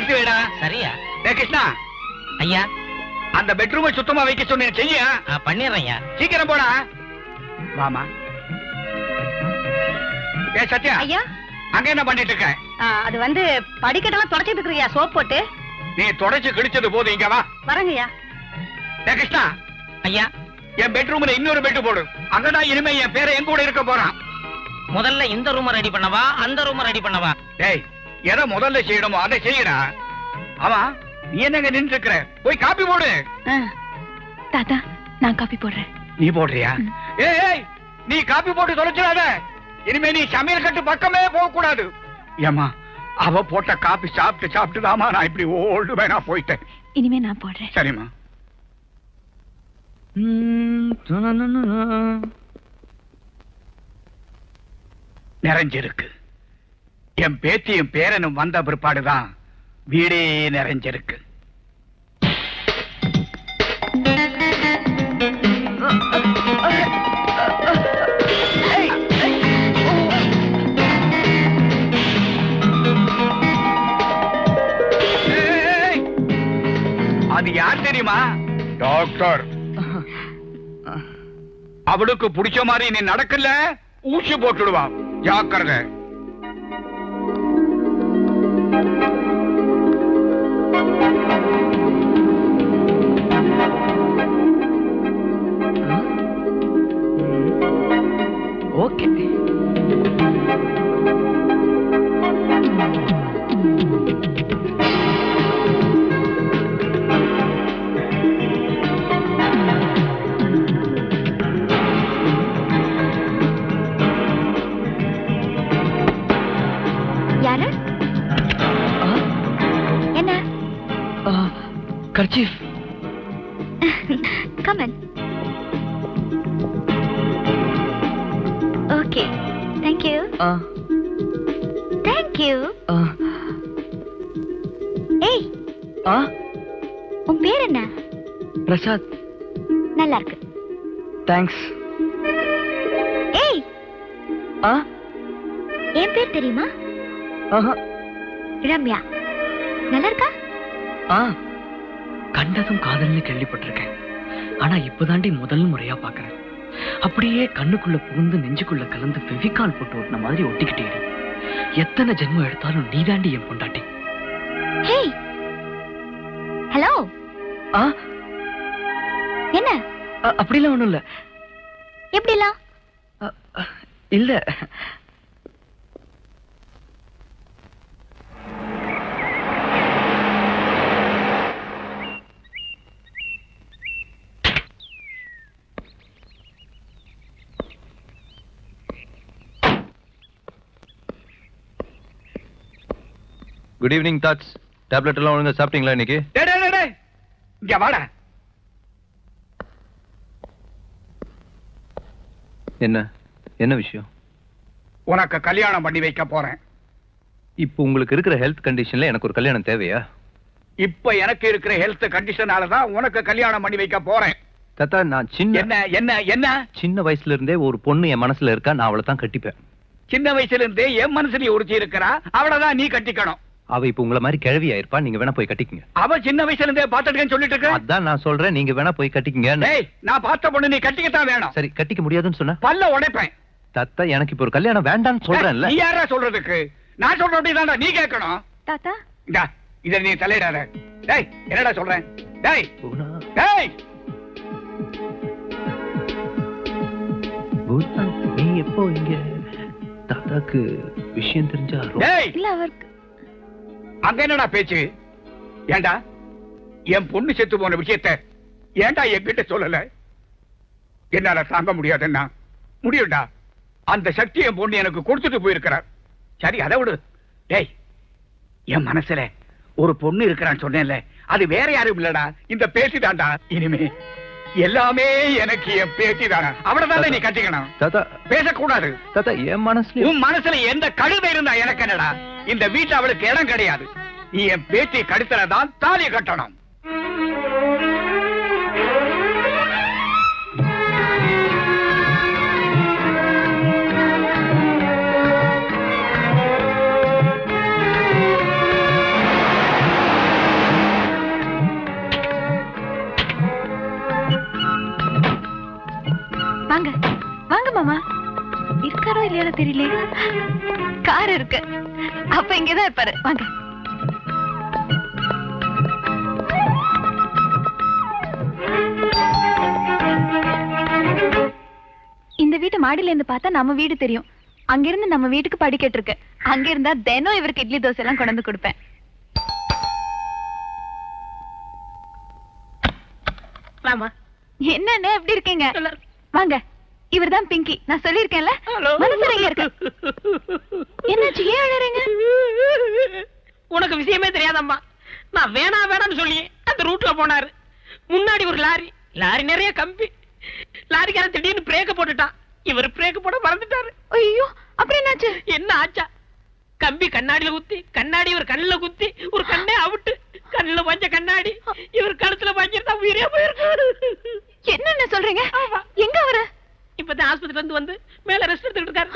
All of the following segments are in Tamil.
எடுத்து வைடா சரியா கிருஷ்ணா. ஐயா. அந்த பெட்ரூமை சுத்தமா வைக்க சொன்னேன் செய்ய. பண்ணிடுறேன் ஐயா. சீக்கிரம் போடா. வாமா. ஏ சத்யா. ஐயா. அங்க என்ன பண்ணிட்டு இருக்க? ஆ, அது வந்து படிக்கட்டெல்லாம் தொடச்சிட்டு இருக்கிறியா சோப் போட்டு? நீ தொடச்சு கிழிச்சது போதும் இங்க வா. வரங்கய்யா டேய் கிருஷ்ணா. ஐயா. என் பெட்ரூம்ல இன்னொரு பெட் போடு. அங்கதான் இனிமே என் பேரை என் கூட இருக்க போறான். முதல்ல இந்த ரூம் ரெடி பண்ணவா? அந்த ரூம் ரெடி பண்ணவா? டேய் எதை முதல்ல செய்யணுமோ அதை செய்யடா. ஆமா நீ என்னங்க நின்று இருக்கிற போய் காப்பி போடு. தாத்தா நான் காப்பி போடுறேன். நீ போடுறியா? ஏய், நீ காப்பி போட்டு தொலைச்சிடாத. இனிமே நீ சமையல் கட்டு பக்கமே போக கூடாது ஏமா அவ போட்ட காப்பி சாப்பிட்டு சாப்பிட்டு தாமா நான் இப்படி ஓல்டு வேணா போயிட்டேன். இனிமே நான் போடுறேன். சரிம்மா. நிறைஞ்சிருக்கு. என் பேத்தியும் பேரனும் வந்த பிற்பாடுதான் வீடே நிறைஞ்சிருக்கு. அது யார் தெரியுமா? டாக்டர். அவளுக்கு பிடிச்ச மாதிரி நீ நடக்கல ஊசி போட்டுடுவா. ஜாக்கிரதை. Kerchief. Come on okay thank you thank you ஏய். உன் பேர் என்ன? பிரசாத். நல்லா இருக்கு. தேங்க்ஸ் ஏய். என் பேர் தெரியுமா? ரம்யா. நல்லா இருக்கா? ஆ. கண்டதும் காதல்னு கேள்விப்பட்டிருக்கேன். ஆனா இப்பதாண்டி முதல் முறையா பாக்குறேன் அப்படியே கண்ணுக்குள்ள புகுந்து நெஞ்சுக்குள்ள கலந்து ஃபெவிகால் போட்டு ஒட்டின மாதிரி ஒட்டிக்கிட்டே இரு. எத்தனை ஜென்மம் எடுத்தாலும் நீதாண்டி என் பொண்டாட்டி. ஹேய்! ஹலோ! என்ன? அப்படிலாம் ஒண்ணும் இல்ல எப்படிலாம் இல்ல. குட் ஈவினிங் தாட்ஸ் டேப்லெட் எல்லாம் ஒழுங்கா சாப்பிட்டீங்களா இன்னைக்கு. இங்க வாடா. என்ன? என்ன விஷயம்? உனக்கு கல்யாணம் பண்ணி வைக்க போறேன். இப்போ உங்களுக்கு இருக்கிற ஹெல்த் கண்டிஷன்ல எனக்கு ஒரு கல்யாணம் தேவையா? இப்ப எனக்கு இருக்கிற ஹெல்த் கண்டிஷனால தான் உனக்கு கல்யாணம் பண்ணி வைக்க போறேன். தாத்தா நான் சின்ன என்ன என்ன என்ன? சின்ன வயசுல இருந்தே ஒரு பொண்ணு என் மனசுல இருக்கா நான் அவளை தான் கட்டிப்பேன். சின்ன வயசுல இருந்தே என் மனசுல ஒருத்தி இருக்கிறா அவளதான் நீ கட்டிக்கணும். அவ இப்போ உங்களை மாதிரி கிழவி ஆயிருப்பா நீங்க வேணா போய் கட்டிக்கங்க. அவ சின்ன வயசுல இருந்தே பாத்துட்டுக்கேன்னு சொல்லிட்டு இருக்க அதான் நான் சொல்றேன். நீங்க வேணா போய் கட்டிக்கங்க. டேய் நான் பார்த்த பொண்ணு நீ கட்டிக்கத்தான் வேணும். சரி கட்டிக்க முடியாதுன்னு சொன்னா. பல்ல உடைப்பேன். தாத்தா எனக்கு இப்போ ஒரு கல்யாணம் வேண்டாம்னு சொல்றேன்ல. நீ யாரா சொல்றதுக்கு? நான் சொல்ற அப்படிதான்டா நீ கேட்கணும். தாத்தா? இந்தா இத நீ தலையிடாத. டேய் என்னடா சொல்றேன்? டேய் பூனா, டேய்! நீ எப்போ இங்க? தாத்தாக்கு விஷயம் தெரிஞ்சா இல்ல அவருக்கு அங்க என்னடா பேச்சு? ஏண்டா? என் பொண்ணு செத்து போன விஷயத்த ஏண்டா என்கிட்ட சொல்லல? என்னால தாங்க முடியாதுன்னா. முடியும்டா. அந்த சக்தி என் பொண்ணு எனக்கு கொடுத்துட்டு போயிருக்கிறார். சரி அதை விடு. டேய் என் மனசுல ஒரு பொண்ணு இருக்கிறான்னு சொன்னேன்ல அது வேற யாரும் இல்லடா. இந்த பேத்தி தான்டா இனிமே எல்லாமே எனக்கு என் பேத்தி தானா அவளதானே நீ கட்டிக்கணும். பேசக்கூடாது. என் மனசுல உன் மனசுல எந்த கழுதை இருந்தா எனக்கு என்னடா? இந்த வீட்டு அவளுக்கு இடம் கிடையாது. நீ என் பேட்டி கடுத்துறதான் தாலி கட்டணும். வாங்க. வாங்க மாமா. இருக்காரோ இல்லையானோ தெரியல கார் இருக்கு. அப்ப இங்கதான் இருப்பாரு. வாங்க. இந்த வீட்டு மாடியில இருந்து பார்த்தா நம்ம வீடு தெரியும். அங்கிருந்து நம்ம வீட்டுக்கு படிக்கட்டு இருக்கு அங்க இருந்தா தினம் இவருக்கு இட்லி தோசை எல்லாம் கொண்டு வந்து கொடுப்பேன். வாமா என்னன்னு எப்படி இருக்கீங்க? வாங்க. இவர்தான் பிங்கி. நான் சொல்லிருக்கேன்ல மனசுல இருக்கு. என்னாச்சு? ஏன் அழறீங்க? உனக்கு விஷயமே தெரியாதம்மா. நான் வேணா வேணாம்னு சொல்லி அந்த ரூட்ல போனாரு. முன்னாடி ஒரு லாரி லாரி நிறைய கம்பி. லாரிக்காரன் திடீர்னு பிரேக்க போட்டுட்டான். இவர் பிரேக் போட மறந்துட்டாரு. ஐயோ அப்புறம் என்னாச்சு? என்ன ஆச்சா? கம்பி கண்ணாடியில குத்தி கண்ணாடி இவர் கண்ணுல குத்தி ஒரு கண்ணே அவுட்டு. கண்ணுல பஞ்ச கண்ணாடி. இவர் கழுத்துல பஞ்சிருந்தா உயிரே போயிருக்காரு என்னென்ன சொல்றீங்க? எங்க அவரு? இப்பதான் ஆஸ்பத்திரில இருந்து வந்து மேல ரெஸ்ட் இருக்காரு.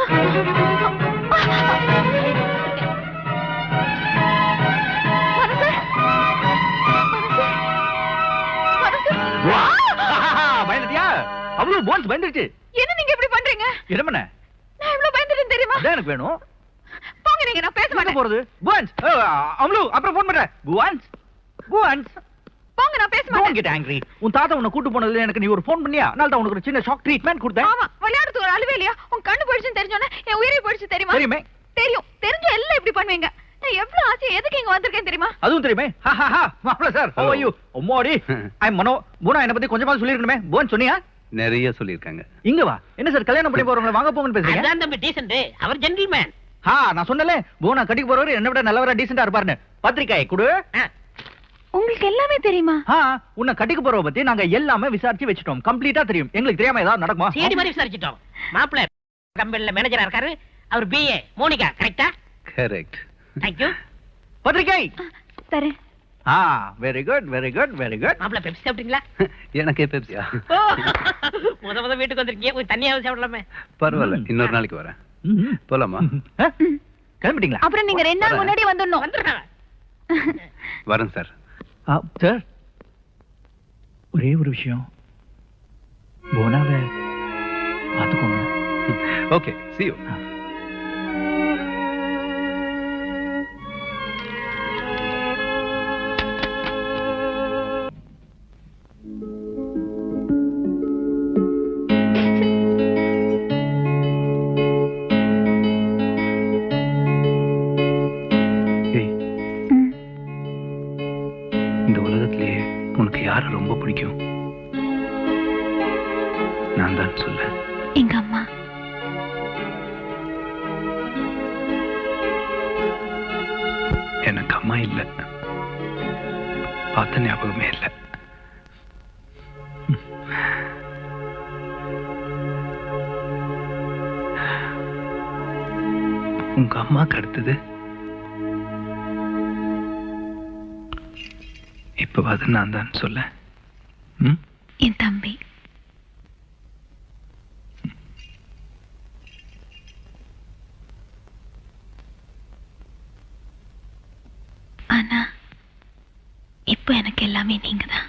மனசு? பயந்துட்டியா? அவ்வளவு போன்ஸ் பயந்துருச்சு. என்ன நீங்க இப்படி பண்றீங்க? இடமண்ண நான் இவ்வளவு பயந்துட்டேன் தெரியுமா? அதான் எனக்கு வேணும். போங்க நீங்க நான் பேச மாட்டேன். போறது? புவன்ஸ் அம்லு அப்புறம் போன் பண்றேன். புவன்ஸ் புவன்ஸ் போங்க நான் பேச மாட்டேன். கெட் ஆங்கிரி உன் தாத்தா உன்னை கூட்டு போனதுல எனக்கு நீ ஒரு ஃபோன் பண்ணியா? அதனால தான் உனக்கு ஒரு சின்ன ஷாக் ட்ரீட்மெண்ட் கொடுத்தேன். ஆமா விளையாடுறதுக்கு ஒரு அழுவே இல்லையா? உன் கண்ணு போயிடுச்சுன்னு தெரிஞ்சோன்னே என் உயிரை போயிடுச்சு தெரியுமா? தெரியுமே. தெரியும். தெரிஞ்சும் எல்லாம் இப்படி பண்ணுவீங்க. நான் எவ்வளவு ஆசையா எதுக்கு இங்க வந்திருக்கேன் தெரியுமா? அதுவும் தெரியுமே. ஹா ஹா ஹா மாப்ள சார் ஹவ் ஆர் யூ அம்மாடி ஐ மனோ குணா என்ன பத்தி கொஞ்சமா சொல்லிருக்கணுமே போன் சொன்னியா? நிறைய சொல்லியிருக்காங்க. இங்க வா. என்ன சார் கல்யாணம் பண்ணி போறவங்க வாங்க போங்கன்னு பேசுறீங்க? அதான் தம்பி டீசன்ட் அவர் ஜென்டில்மேன் ஹா நான் சொன்னல போனா கட்டிக்கு போறவரு என்ன விட நல்லவரா டீசெண்டா இருப்பாருன்னு. பத்திரிக்காய் கொடு. உங்களுக்கு எல்லாமே தெரியுமா? ஆ உன்னை கட்டிக்க போறவ பத்தி நாங்க எல்லாமே விசாரிச்சு வச்சுட்டோம். கம்ப்ளீட்டா தெரியும். எங்களுக்கு தெரியாம ஏதாவது நடக்குமா? சிடி மாதிரி விசாரிச்சிட்டோம். மாப்பிள்ள கம்பெனில மேனேஜரா இருக்காரு. அவர் பிஏ மோனிகா கரெக்டா கரெக்ட் தேங்க்யூ பத்திரிக்கை தரேன். ஆ very good very good very good மாப்பிள்ள பெப்சி சாப்பிட்டீங்களா? எனக்கே பெப்சியா முத முத வீட்டுக்கு வந்திருக்கீங்க. கொஞ்சம் தண்ணியாவது சாப்பிடலாமே. பரவாயில்ல இன்னொரு நாளைக்கு வரேன். போலாமா? கிளம்பிட்டீங்களா? அப்புறம் நீங்க ரெண்டு நாள் முன்னாடி வந்துடணும். வந்துடுறேன். வரேன் சார் சார். ஒரே ஒரு விஷயம். போனாவை பாத்துக்கோங்க ஓகே see you. அம்மாக்கு அடுத்தது. இப்பவாது நான் தான் சொல்ல என் தம்பி. ஆனா இப்போ எனக்கு எல்லாமே நீங்க தான்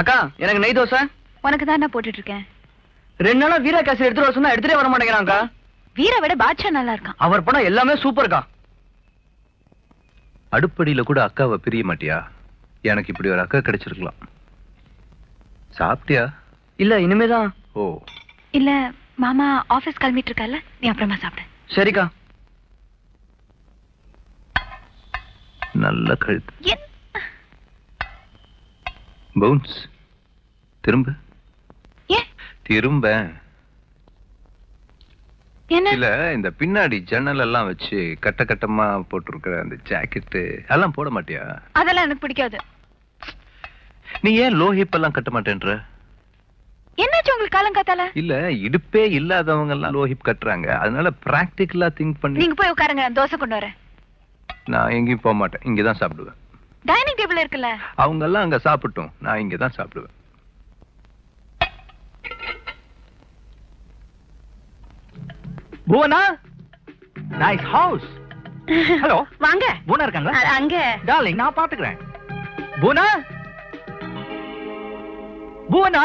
அக்கா எனக்கு நெய் தோசை. உனக்கு தான் நான் போட்டுட்டு இருக்கேன் ரெண்டு நாளா வீரா காசு எடுத்துட்டு வர சொன்னா எடுத்துட்டே வர மாட்டேங்கிறாங்கக்கா வீரை விட பாட்ஷா நல்லா இருக்கான். அவர் படம் எல்லாமே சூப்பர்க்கா அடுப்படியில கூட அக்காவை பிரிய மாட்டியா? எனக்கு இப்படி ஒரு அக்கா கிடைச்சிருக்கலாம். சாப்பிட்டியா? இல்ல இனிமேதான். ஓ. இல்ல மாமா ஆபீஸ் கிளம்பிட்டு இருக்கல நீ அப்புறமா சாப்பிடு. சரிக்கா. நல்ல கழுத்து. பவுன்ஸ் திரும்ப. திரும்ப. இல்ல இந்த பின்னாடி ஜன்னல் எல்லாம் வச்சு கட்ட கட்டமா போட்டிருக்கிற அந்த ஜாக்கெட்டு அதெல்லாம் போட மாட்டியா? அதெல்லாம் எனக்கு பிடிக்காது. நீ ஏன் லோ ஹிப் எல்லாம் கட்ட மாட்டேன்ற? என்னாச்சு உங்களுக்கு காலங்காத்தால இல்ல இடுப்பே இல்லாதவங்க எல்லாம் லோ ஹிப் கட்டுறாங்க. அதனால பிராக்டிக்கலா திங்க் பண்ணி நீங்க போய் உட்காருங்க தோசை கொண்டு வரேன். நான் எங்கேயும் போக மாட்டேன். இங்க தான் சாப்பிடுவேன். டைனிங் டேபிள் இருக்குல்ல? அவங்க எல்லாம் அங்க சாப்பிட்டோம். நான் இங்க தான் சாப்பிடுவேன். புவனா? நைஸ் ஹவுஸ் ஹலோ வாங்க. புவனா இருக்காங்களா? அங்க. டார்லிங் நான் பாத்துக்கிறேன். புவனா? புவனா?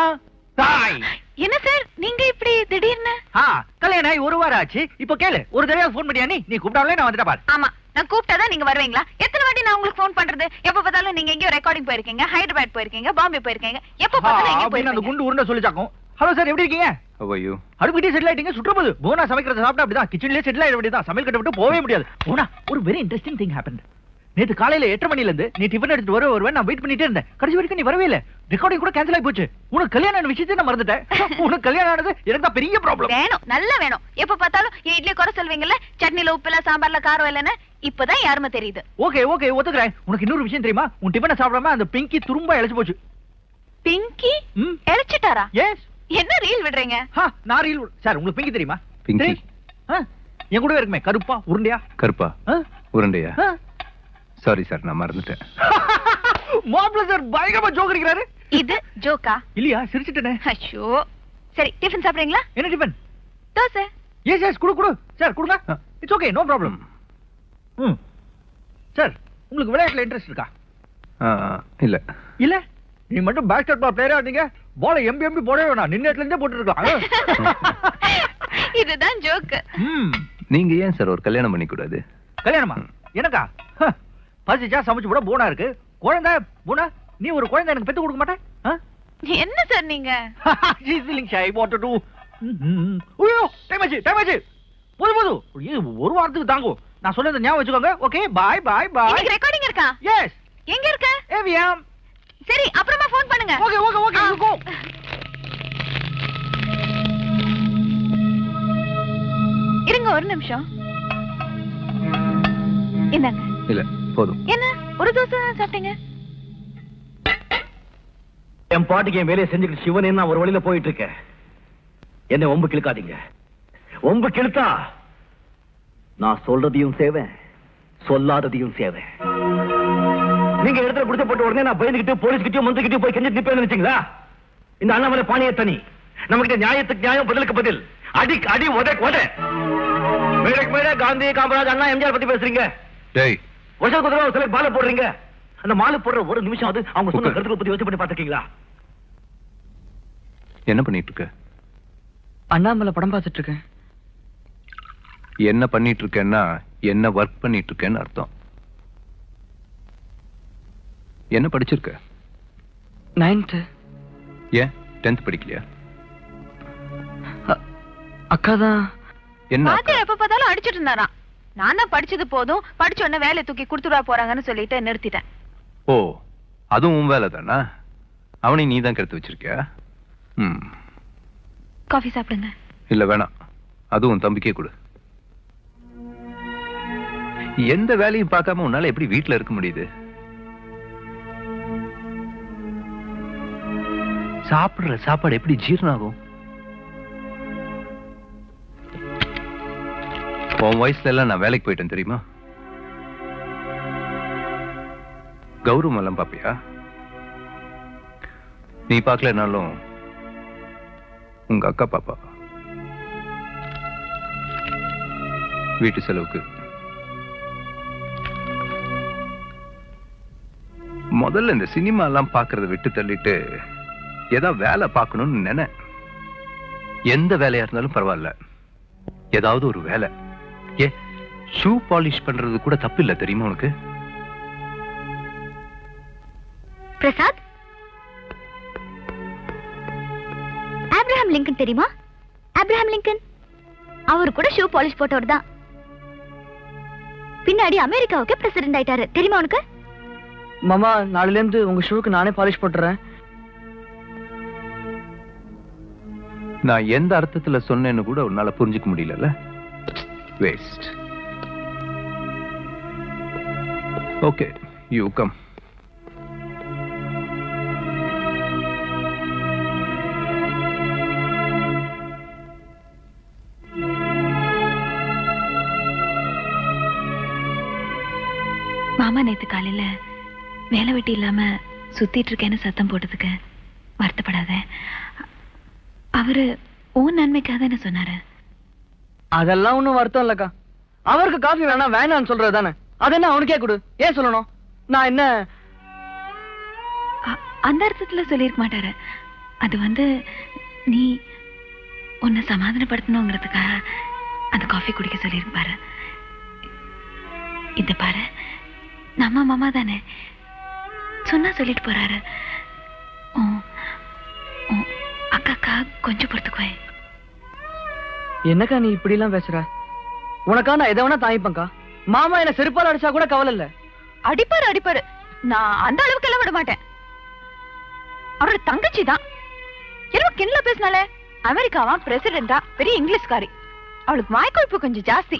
தாய். என்ன சார் நீங்க இப்படி திடீர்னு? ஆ கல்யாணம் ஒரு வாரம் ஆச்சு. இப்போ கேளு ஒரு தடவை ஃபோன் பண்ணியா நீ? நீ கூப்பிட்டாலே நான் வந்துட்டேன் பாரு. ஆமா. நான் கூப்பிட்டாதான் நீங்க வருவீங்களா? எத்தனை வாட்டி நான் உங்களுக்கு ஃபோன் பண்றது? எப்ப பார்த்தாலும் நீங்க எங்கேயோ ரெக்கார்டிங் போயிருக்கீங்க ஹைதராபாத் போயிருக்கீங்க பாம்பே போயிருக்கீங்க எப்ப பார்த்தாலும் அந்த போயிருக்கீங்க குண்டு உருண்டை சொல்லிச்சாக்கும். ஹலோ சார் எப்படி இருக்கீங்க? அவையோ அடுப்பிட்டே செட்டில் ஆயிட்டீங்க சுற்றும்போது. போனா சமைக்கிறத சாப்பிட்டா அப்படிதான். கிச்சன்லயே செட்டில் ஆயிட வேண்டியதான் சமையல் கட்ட விட்டு போகவே முடியாது. போனா ஒரு வெரி இன்ட்ரெஸ்டிங் திங் ஹேப்பன் நேத்து காலையில எட்டு மணில இருந்து நீ டிஃபன் எடுத்துட்டு வர வருவேன் நான் வெயிட் பண்ணிட்டே இருந்தேன். கடைசி வரைக்கும் நீ வரவே இல்ல. ரெக்கார்டிங் கூட கேன்சல் ஆகி போச்சு. உனக்கு கல்யாணம் விஷயத்தை நான் மறந்துட்டேன். உனக்கு கல்யாணம் ஆனது எனக்கு தான் பெரிய ப்ராப்ளம் வேணும் நல்லா வேணும். எப்ப பார்த்தாலும் என் இட்லி குறை சொல்வீங்கல்ல? சட்னில உப்பு இல்ல சாம்பார்ல காரம் இல்லைன்னு? இப்பதான் யாருமே தெரியுது. ஓகே ஓகே ஒத்துக்கிறேன். உனக்கு இன்னொரு விஷயம் தெரியுமா? உன் டிஃபனை சாப்பிடாம அந்த பிங்கி துரும்ப இழைச்சு போச்சு. பிங்கி ம். எரிச்சிட்டாரா? எஸ் என்ன ரீல் விடுறீங்க? ஹா நான் ரீல் சார் உங்களுக்கு பிங்கி தெரியுமா? பிங்கி. என் கூடவே இருக்குமே. கருப்பா உருண்டையா? கருப்பா? உருண்டையா? சாரி சார் நான் மறந்துட்டேன். மாப்பிள்ள சார் பயங்கரமா ஜோக் அடிக்கிறாரு. இது ஜோக்கா இல்லையா? சிரிச்சிட்டேனே. ஐயோ. சரி டிஃபன் சாப்பிடுறீங்களா? என்ன டிஃபன் தோசை. எஸ் எஸ் குடு குடு. சார் கொடுங்க. இட்ஸ் ஓகே நோ ப்ராப்ளம் ம். சார் உங்களுக்கு விளையாட்டுல இன்ட்ரெஸ்ட் இருக்கா? இல்ல. இல்ல? நீ மட்டும் பேஸ்கெட் பால் பிளேயரா இருந்தீங்க பால எம்பி எம்பி போடவே வேணாம். நின்னத்துல இருந்தே போட்டு இருக்கலாம் இதுதான் ஜோக்கு ம். நீங்க ஏன் சார் ஒரு கல்யாணம் பண்ணி கூடாது கல்யாணமா எனக்கா? ஹ, பசிச்சா சமைச்சு போட போனா இருக்கு. குழந்தை பூனா நீ ஒரு குழந்தை எனக்கு பெத்து கொடுக்க மாட்டேன்? என்ன சார் நீங்க? To do? ம்ம். ஐயோ டைம் ஆச்சு டைம் ஆச்சு. போது போது. ஒரு வாரத்துக்கு தாங்கும். நான் சொன்னதை ஞாபகம் வச்சுக்கோங்க. Okay bye bye bye recording இருக்கா? எஸ் எங்க இருக்க? ஏவிஎம் சரி அப்புறமா ஃபோன் பண்ணுங்க. ஓகே ஓகே ஓகே கோ இருங்க ஒரு நிமிஷம். என்னங்க இல்ல. போதும். என்ன? ஒரு தோசை தான் சாப்பிட்டீங்க? என் பாட்டுக்கு என் வேலையை செஞ்சுக்கிட்டு சிவனே நான் ஒரு வழியில போயிட்டு இருக்கேன் என்ன ஒம்பு கிழக்காதீங்க. ஒம்பு கிழத்தா? நான் சொல்றதையும் சேவேன் சொல்லாததையும் சேவேன் நீங்க இடத்துல குடிச்ச போட்ட உடனே நான் பயந்துகிட்டு போலீஸ்கிட்டயும் மந்திரிக்கிட்டயும் போய் கெஞ்சிட்டு நிப்பேன்னு நினைச்சீங்களா? இந்த அண்ணாமலை பாணிய தனி. நம்மகிட்ட நியாயத்துக்கு நியாயம் பதிலுக்கு பதில். அடி அடி உத உத மேடைக்கு மேடை காந்தி காமராஜ் அண்ணா எம்ஜிஆர் பத்தி பேசுறீங்க. டேய் வருஷத்துக்கு ஒரு தடவை சில மாலை போடுறீங்க. அந்த மாலை போடுற ஒரு நிமிஷம் அது அவங்க சொன்ன. கருத்துக்களை பத்தி யோசிச்சு பண்ணி பாத்துருக்கீங்களா என்ன பண்ணிட்டு இருக்க அண்ணாமலை படம் பார்த்துட்டு இருக்கேன் என்ன பண்ணிட்டு இருக்கேன்னா என்ன ஒர்க் பண்ணிட்டு இருக்கேன்னு அர்த்தம். என்ன படிச்சிருக்க? நைன்த்து ஏன்? டென்த் படிக்கலையா? அக்கா தான் என்ன எப்ப பார்த்தாலும் அடிச்சிட்டு இருந்தாராம் நான் தான் படிச்சது போதும் படிச்ச உடனே வேலையை தூக்கி கொடுத்துடா போறாங்கன்னு சொல்லிட்டு நிறுத்திட்டேன். ஓ அதுவும் உன் வேலை தானா அவனையும் நீ தான் கெடுத்து வச்சிருக்கியா? ம். காஃபி சாப்பிடுங்க. இல்ல வேணாம். அதுவும் உன் தம்பிக்கே கொடு. எந்த வேலையும் பார்க்காம உன்னால எப்படி வீட்ல இருக்க முடியுது? சாப்பிடுற சாப்பாடு எப்படி ஜீரணம் ஆகும்? உன் வயசுல எல்லாம் நான் வேலைக்கு போயிட்டேன் தெரியுமா? கௌரவம் எல்லாம் பாப்பியா? நீ பார்க்கலனாலும் உங்க அக்கா பாப்பா. வீட்டு செலவுக்கு. முதல்ல இந்த சினிமா எல்லாம் பாக்குறத விட்டு தள்ளிட்டு ஏதா வேலை பார்க்கணும்னு நினை எந்த வேலையா இருந்தாலும் பரவாயில்ல. ஏதாவது ஒரு வேலை. ஏ ஷூ பாலிஷ் பண்றது கூட தப்பு இல்ல தெரியுமா உனக்கு? பிரசாத்? ஆப்ரஹாம் லிங்கன் தெரியுமா? Abraham Lincoln? அவர் கூட ஷூ பாலிஷ் போட்டவர் தான். பின்னாடி அமெரிக்காவுக்கு பிரசிடென்ட் ஆயிட்டாரு. தெரியுமா உனக்கு? மாமா நாளையில இருந்து உங்க ஷூக்கு நானே பாலிஷ் போட்டுறேன். நான் எந்த அர்த்தத்துல சொன்னேன்னு கூட உன்னால புரிஞ்சுக்க முடியலல்ல. waste. Okay, you come. மாமா நேத்து காலையில வேலை வெட்டி இல்லாம சுத்திட்டு இருக்கேன்னு சத்தம் போட்டதுக்கு வருத்தப்படாத அவரு உன் நன்மைக்காக என்ன சொன்னாரு அதெல்லாம் ஒன்றும் வருத்தம் இல்லக்கா. அவருக்கு காஃபி வேணா வேணாம்னு சொல்றது தானே. அது என்ன அவனுக்கே கொடு. ஏன் சொல்லணும்? நான் என்ன? அ- அந்த அர்த்தத்துல சொல்லியிருக்க மாட்டாரு. அது வந்து நீ உன்னை சமாதானப்படுத்தணுங்கிறதுக்காக அந்த காஃபி குடிக்க சொல்லியிருப்பாரு. இந்த பாரு நம்ம மாமா தானே. சொன்னா சொல்லிட்டு போறாரு. அக்காக்கா கொஞ்சம் பொறுத்துக்குவேன். என்னக்கா நீ இப்படி எல்லாம் பேசுற? உனக்கா நான் எதை வேணா தாங்கிப்பேன்க்கா. மாமா என்ன செருப்பால் அடிச்சா கூட கவலை இல்ல. அடிப்பாரு அடிப்பாரு. நான் அந்த அளவுக்கு எல்லாம் விட மாட்டேன். அவரோட தங்கச்சி தான். என்னமோ கிண்ல பேசினாலே. அமெரிக்காவா பிரசிடென்டா பெரிய இங்கிலீஷ்காரி. அவளுக்கு வாய்க்கொழுப்பு கொஞ்சம் ஜாஸ்தி.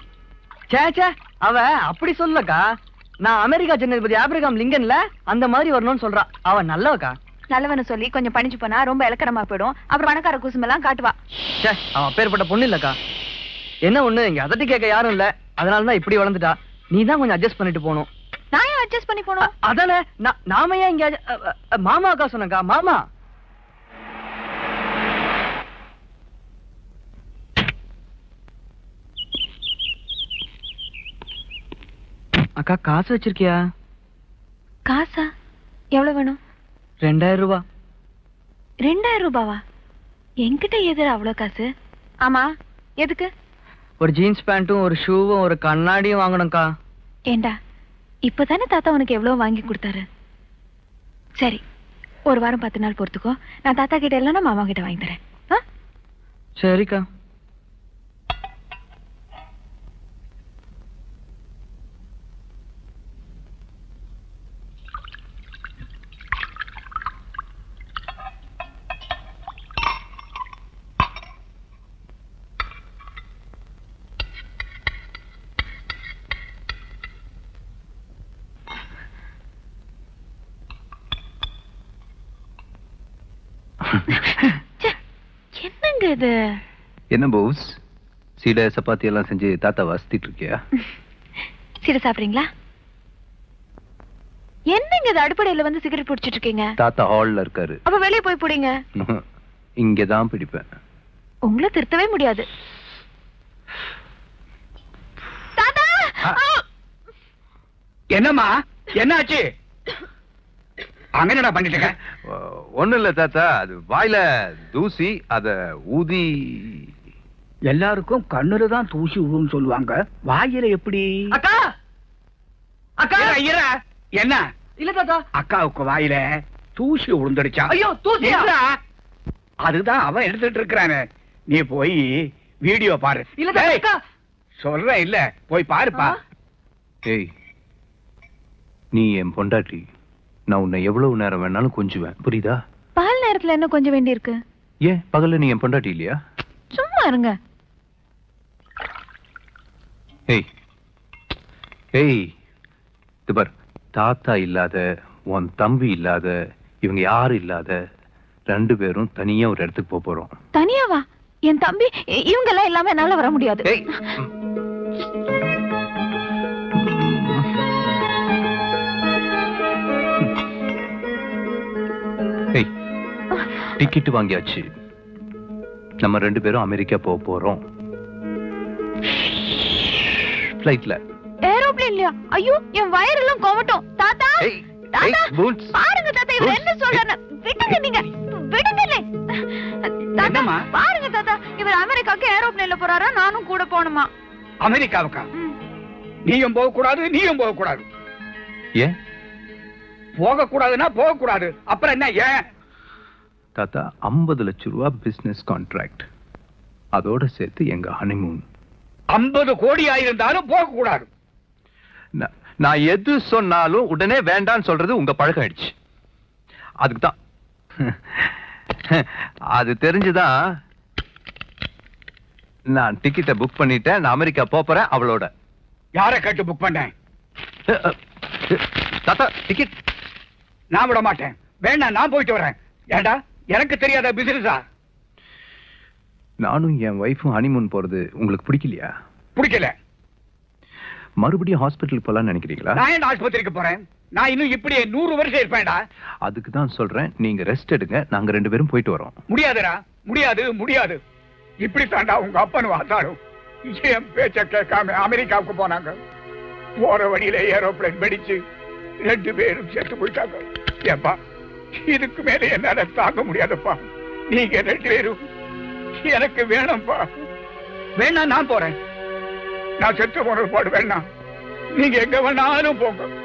சே சே அவ அப்படி சொல்லக்கா. நான் அமெரிக்கா ஜனாதிபதி ஆபிரகாம் லிங்கன்ல அந்த மாதிரி வரணும்னு சொல்றா. அவ நல்லவக்கா. நல்லவனை சொல்லி கொஞ்சம் பணிஞ்சு போனா ரொம்ப இலக்கணமா போயிடும். அப்புறம் பணக்கார குசுமெல்லாம் காட்டுவா. சே அவன் அப்பேற்பட்ட பொண்ணு இல்லக்கா என்ன ஒண்ணு இங்க அதட்டி கேட்க யாரும் இல்ல. அதனால தான் இப்படி வளர்ந்துட்டா. நீ தான் கொஞ்சம் அட்ஜஸ்ட் பண்ணிட்டு போகணும். நான் ஏன் அட்ஜஸ்ட் பண்ணி போனோம் அதானே நா- நாம ஏன் இங்க அ- அ- அ, மாமா அக்கா சொன்னக்கா மாமா. அக்கா காசு வச்சிருக்கியா? காசா? எவ்வளவு வேணும்? ரெண்டாயிரம் ரூபா. ரெண்டாயிரம் ரூபாவா? என்கிட்ட எது அவ்வளவு காசு? ஆமா எதுக்கு? ஒரு ஜீன்ஸ் பேண்ட்டும் ஒரு ஷூவும் ஒரு கண்ணாடியும் வாங்கணும்க்கா. ஏண்டா இப்பதானே தாத்தா உனக்கு எவ்வளவு வாங்கி கொடுத்தாரு? சரி ஒரு வாரம் பத்து நாள் பொறுத்துக்கோ. நான் தாத்தா கிட்ட இல்லைன்னா மாமா கிட்ட வாங்கி தரேன்? சரிக்கா ச்சே, என்னங்க இது என்ன போஸ்? சீடை சப்பாத்தி எல்லாம் செஞ்சு தாத்தா வசத்திட்டு இருக்கியா? சீரை சாப்பிடுறீங்களா? என்னங்க இது அடுப்படையில வந்து சிகரெட் பிடிச்சிட்டு இருக்கீங்க? தாத்தா ஹால்ல இருக்காரு. அப்ப வெளியே போய் பிடிங்க. இங்கதான் பிடிப்பேன். உங்களை திருத்தவே முடியாது! என்னம்மா? என்னாச்சு? அங்க என்னடா பண்ணிட்டு இருக்க? ஒண்ணும் இல்ல தாத்தா. அது வாயில தூசி அத ஊதி. எல்லாருக்கும் கண்ணுல தான் தூசி விழுன்னு சொல்லுவாங்க. வாயில எப்படி? அக்கா! அக்கா! இரு. என்ன? இல்ல தாத்தா. அக்காவுக்கு வாயில தூசி விழுந்துடுச்சா? ஐயோ தூசியா? இல்ல. அதுதான் அவன் எடுத்துட்டு இருக்கிறானே. நீ போய் வீடியோ பாரு. இல்ல தாத்தா டேய், அக்கா. சொல்றேன் இல்ல. போய் பாருப்பா? ஏய் நீ என் பொண்டாட்டி. நான் உன்னை எவ்வளவு நேரம் வேணாலும் கொஞ்சுவேன். புரியுதா? பால் நேரத்துல என்ன கொஞ்சம் வேண்டி இருக்கு ஏன்? பகல்ல நீ என் பொண்டாட்டி இல்லையா? சும்மா இருங்க. ஏய் ஏய் இது பார் தாத்தா இல்லாத உன் தம்பி இல்லாத இவங்க யாரும் இல்லாத ரெண்டு பேரும் தனியா ஒரு இடத்துக்கு போக போறோம். தனியாவா? என் தம்பி இவங்க எல்லாம் இல்லாம என்னால வர முடியாது. டிக்கெட் வாங்கியாச்சு. நம்ம ரெண்டு பேரும் அமெரிக்கா போக போறோம். ஃப்ளைட்ல ஏரோப்ளேன்லயா ஐயோ என் வயரெல்லாம் கோவட்டும் தாத்தா ஏய் தாத்தா பாருங்க தாத்தா இவர். என்ன சொல்றாரு விடுங்க நீங்க விடுங்களே தாத்தா? பாருங்க தாத்தா இவர் அமெரிக்காக்கு ஏரோப்ளேன்ல போறாரா? நானும் கூட போகணுமா? அமெரிக்காவுக்கா. நீயும் போக கூடாது நீயும் போக கூடாது ஏன்? போக கூடாதுன்னா போக கூடாது அப்புறம் என்ன ஏன்? தாத்தா ஐம்பது லட்சம் ரூபா பிசினஸ் கான்ட்ராக்ட் அதோட சேர்த்து எங்க ஹனிமூன் ஐம்பது கோடி ஆயிருந்தாலும் போக கூடாது நான் எது சொன்னாலும் உடனே வேண்டான்னு சொல்றது உங்க பழக்கம் ஆயிடுச்சு அதுக்கு தான் அது தெரிஞ்சுதான் நான் டிக்கெட்டை புக் பண்ணிட்டேன் நான் அமெரிக்கா போறேன் அவளோட. யாரை கேட்டு புக் பண்ணேன்? தாத்தா டிக்கெட் நான் விட மாட்டேன் வேண்டாம் நான் போயிட்டு வரேன். ஏண்டா எனக்கு தெரியாத பிசினஸா நானும் என் ஒய்ஃபும் ஹனிமூன் போறது உங்களுக்கு பிடிக்கலையா? பிடிக்கல. மறுபடியும் ஹாஸ்பிட்டல் போலாம்னு நினைக்கிறீங்களா? நான் ஏன் ஆஸ்பத்திரிக்கு போறேன்? நான் இன்னும் இப்படியே நூறு வருஷம் இருப்பேன்டா. அதுக்கு தான் சொல்றேன் நீங்க ரெஸ்ட் எடுங்க நாங்க ரெண்டு பேரும் போயிட்டு வரோம். முடியாதுடா. முடியாது முடியாது. இப்படி தாண்டா உங்க அப்பனும் வாத்தாடும் என் பேச்ச கேட்காம அமெரிக்காவுக்கு போனாங்க. போற வழியில ஏரோப்ளேன் வெடிச்சு ரெண்டு பேரும் செத்து போயிட்டாங்க. ஏப்பா இதுக்கு மேல என்னால தாங்க முடியாதுப்பா. நீங்க ரெண்டு பேரும் எனக்கு வேணும்பா. வேணா நான் போறேன். நான் செத்து போனது பாடு வேணாம் நீங்க எங்க வேணாலும் போங்க.